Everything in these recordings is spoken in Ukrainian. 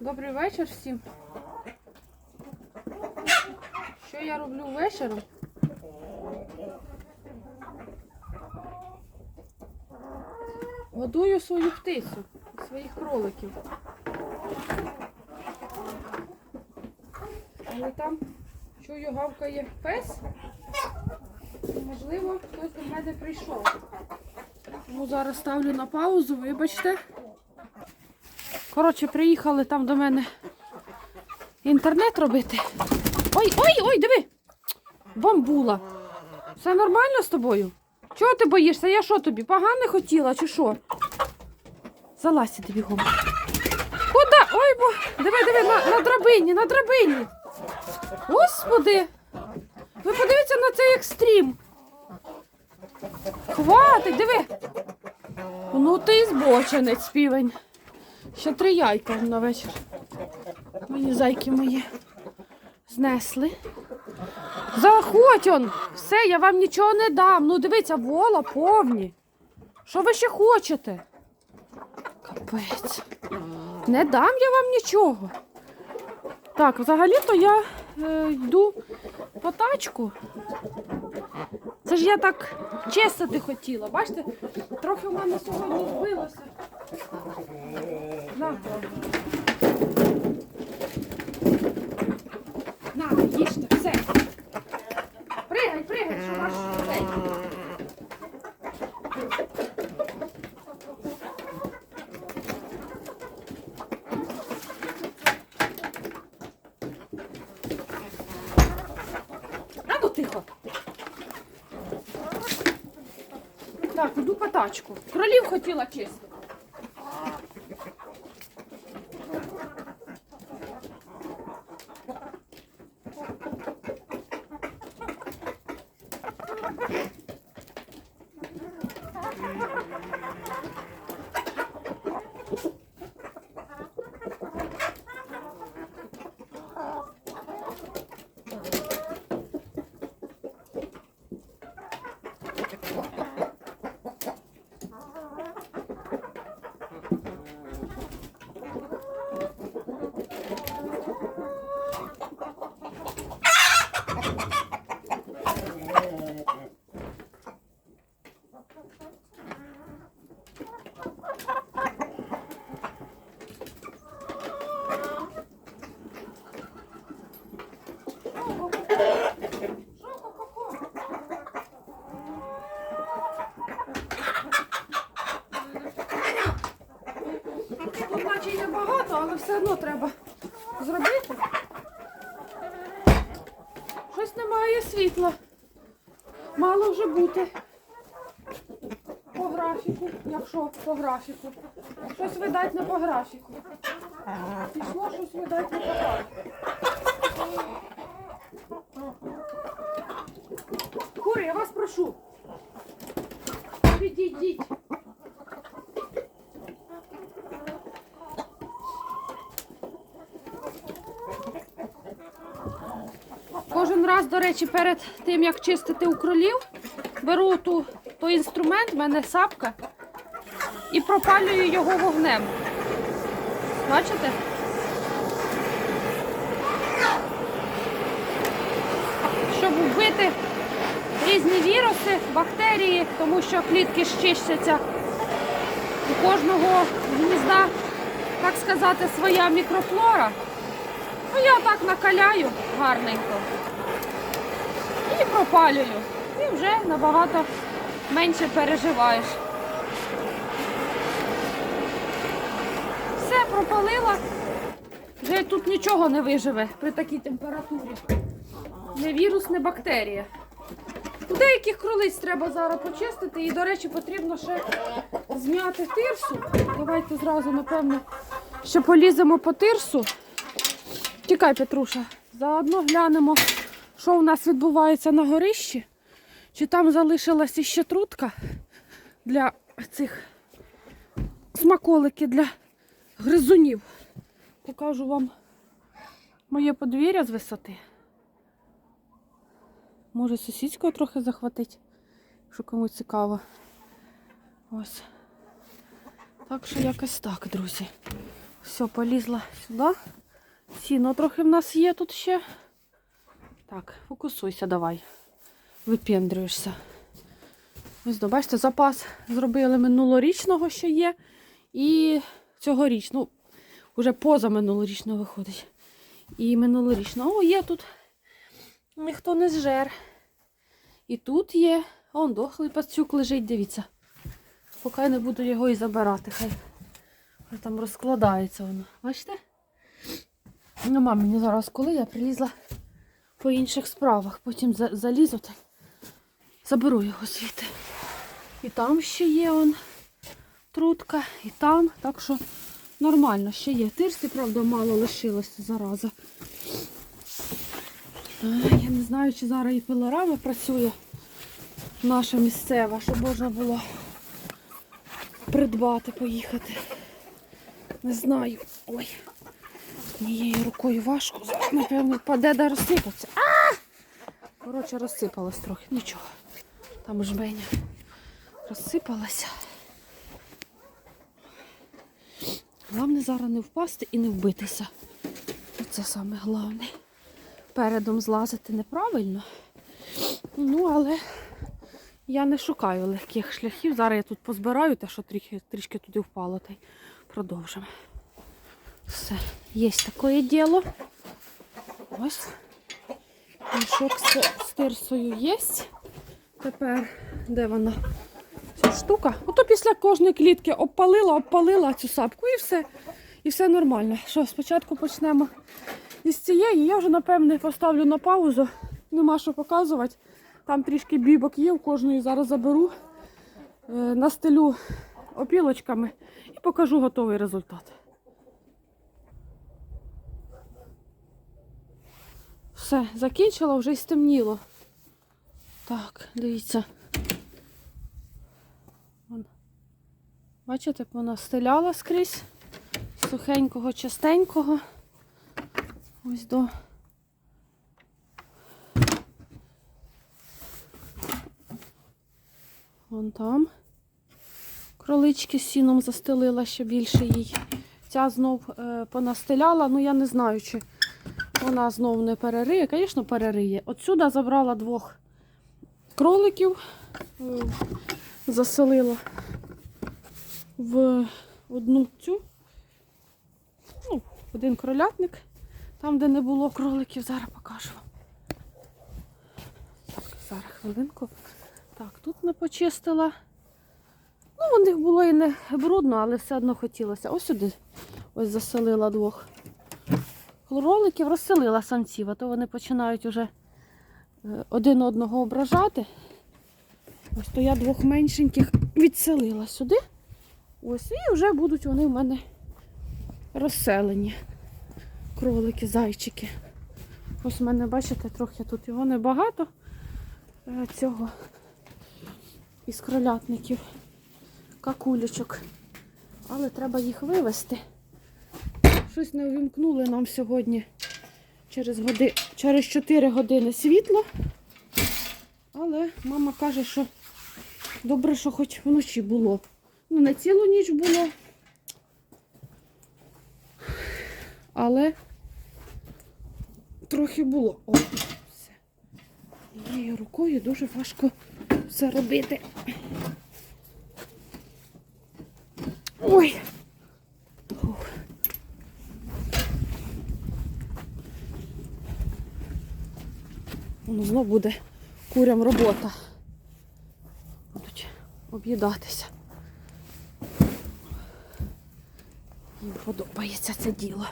Добрий вечір всім. Що я роблю вечором? Годую свою птицю, своїх кроликів. Але там чую, гавкає пес. Можливо, хтось до мене прийшов. Тому зараз ставлю на паузу, вибачте. Коротше, приїхали там до мене інтернет робити. Ой, ой, ой, диви! Бамбула. Все нормально з тобою? Чого ти боїшся? Я що тобі? Погане хотіла чи що? Залазь сюди бігом. Куда? Ой, бо. Диви, диви, на, на драбині, на драбині. Господи. Ви подивіться на цей екстрім. Хватить, диви. Ну ти збоченець, півень. Ще три яйка на вечір. Мої зайки мої знесли. Заходь он! Все, я вам нічого не дам. Ну дивіться, вола повні. Що ви ще хочете? Капець. Не дам я вам нічого. Так, взагалі-то я е, йду по тачку. Це ж я так чистити хотіла. Бачите, трохи в мене сьогодні збилося. На. На, їжте, все. Пригай, пригай, що ваш цей. Тихо. Так, іду по тачку. Кролів хотіла чистити. Все одно треба зробити. Щось немає світла. Мало вже бути. По графіку, якщо по графіку. Щось видать не по графіку. Пішло щось видать не по графіку. Кури, я вас прошу. Підійдіть. Кожен раз, до речі, перед тим, як чистити у кролів, беру ту, той інструмент, в мене сапка, і пропалюю його вогнем. Бачите? Щоб вбити різні віруси, бактерії, тому що клітки ж чищаться. У кожного гнізда, так сказати, своя мікрофлора. Ну, я так накаляю гарненько. Пропалюю. І вже набагато менше переживаєш. Все, пропалила. Вже тут нічого не виживе при такій температурі. Не вірус, не бактерія. Деяких кролиць треба зараз почистити і, до речі, потрібно ще зняти тирсу. Давайте зразу, напевно, ще поліземо по тирсу. Тікай, Петруша. Заодно глянемо, що у нас відбувається на горищі. Чи там залишилася ще трутка для цих смаколики для гризунів. Покажу вам моє подвір'я з висоти. Може сусідського трохи захватить, якщо комусь цікаво. Ось. Так що якось так, друзі. Все, полізла сюди. Сіно трохи в нас є тут ще. Так, фокусуйся давай. Випендрюєшся. Ось, бачите, запас зробили минулорічного ще є. І цьогоріч, ну, вже поза минулорічного виходить. І минулорічного. О, є тут. Ніхто не зжер. І тут є. Он дохлий пацюк лежить, дивіться. Поки я не буду його і забирати, хай там розкладається воно. Бачите? Нема мені зараз коли я прилізла по інших справах. Потім залізу та заберу його звідти. І там ще є он трутка, і там. Так що нормально ще є. Тирси, правда, мало лишилося зараза. Я не знаю, чи зараз і пилорама працює наша місцева, щоб можна було придбати, поїхати. Не знаю. Ой. Однією рукою важко. Напевно, впаде, де розсипаться. Коротше, розсипалось трохи. Нічого. Там жменя розсипалася. Головне зараз не впасти і не вбитися. Це саме головне. Передом злазити неправильно. Ну, але я не шукаю легких шляхів. Зараз я тут позбираю те, що трішки, трішки туди впало, та й продовжимо. Все, є таке діло. Ось. Мішок з, тирсою є. Тепер де вона? Ця штука. Ото після кожної клітки обпалила, обпалила цю сапку і все. І все нормально. Що, спочатку почнемо із цієї. Я вже, напевне, поставлю на паузу. Нема що показувати. Там трішки бібок є, у кожної зараз заберу, е, настелю опілочками і покажу готовий результат. Все, закінчила, вже й стемніло. Так, дивіться. Вон. Бачите, вона стеляла скрізь. Сухенького, частенького. Ось до. Вон там. Кролички з сіном застелила ще більше їй. Ця знов е, понастеляла, ну я не знаю, чи вона знов не перериє. Звісно, перериє. Отсюди забрала двох кроликів, е, заселила в одну цю, ну, один кролятник, там, де не було кроликів, зараз покажу вам. Зараз хвилинку. Так, тут не почистила. Ну, у них було і не брудно, але все одно хотілося. Ось сюди ось заселила двох кроликів, розселила самців, а то вони починають уже е, один одного ображати. Ось то я двох меншеньких відселила сюди. Ось, і вже будуть вони в мене розселені. Кролики, зайчики. Ось в мене, бачите, трохи тут його небагато е, цього із кролятників, какулечок. Але треба їх вивезти. Щось не увімкнули нам сьогодні через, годи... через 4 години світло. Але мама каже, що добре, що хоч вночі було. Ну, не цілу ніч було. Але трохи було. О, все. Її рукою дуже важко все робити. Ой. Воно знов буде курям робота. Будуть об'їдатися. Їм подобається це діло.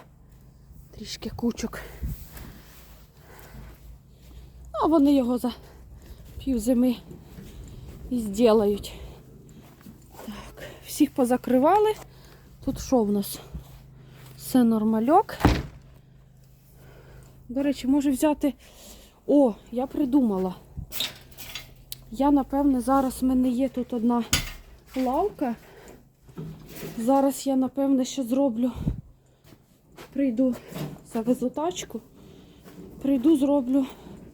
Трішки кучок. А вони його за пів зими і зділають. Так, всіх позакривали. Тут що в нас? Все нормальок. До речі, може взяти. О, я придумала. Я, напевне, зараз в мене є тут одна лавка. Зараз я, напевне, ще зроблю. Прийду, завезу тачку. Прийду, зроблю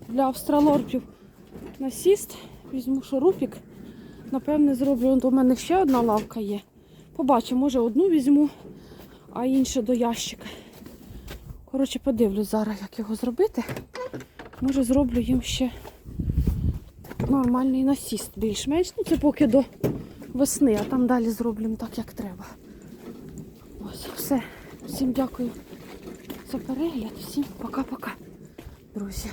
для австралорпів насіст. Візьму шурупік. Напевне, зроблю. У мене ще одна лавка є. Побачу, може одну візьму, а інше до ящика. Коротше, подивлюсь зараз, як його зробити. Може, зроблю їм ще нормальний насіст більш-менш. Ну, це поки до весни, а там далі зроблю так, як треба. Ось, все. Всім дякую за перегляд. Всім пока-пока, друзі.